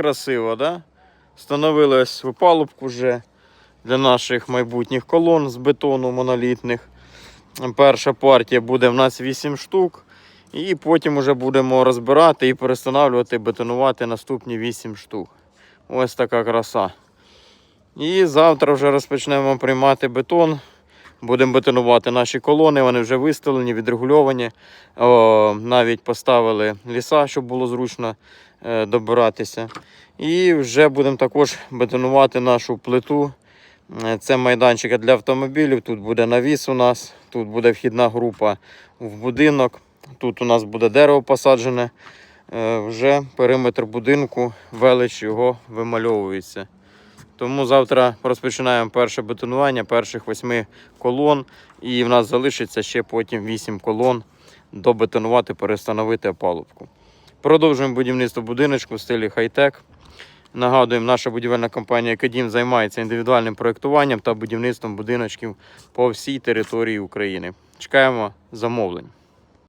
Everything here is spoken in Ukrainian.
красиво, да? Встановили ось опалубку вже для наших майбутніх колон з бетону монолітних. Перша партія буде в нас 8 штук. І потім вже будемо розбирати і перестановлювати, бетонувати наступні 8 штук. Ось така краса. І завтра вже розпочнемо приймати бетон. Будемо бетонувати наші колони, вони вже виставлені, відрегульовані. О, навіть поставили ліса, щоб було зручно е, добиратися. І вже будемо також бетонувати нашу плиту. Е, Це майданчик для автомобілів. Тут буде навіс у нас, тут буде вхідна група в будинок. Тут у нас буде дерево посаджене. Е, Вже периметр будинку, велич його вимальовується. Тому завтра розпочинаємо перше бетонування перших восьми колон. І в нас залишиться ще потім вісім колон добетонувати, перестановити опалубку. Продовжуємо будівництво будиночку в стилі хай-тек. Нагадуємо, наша будівельна компанія Кадім займається індивідуальним проєктуванням та будівництвом будиночків по всій території України. Чекаємо замовлень.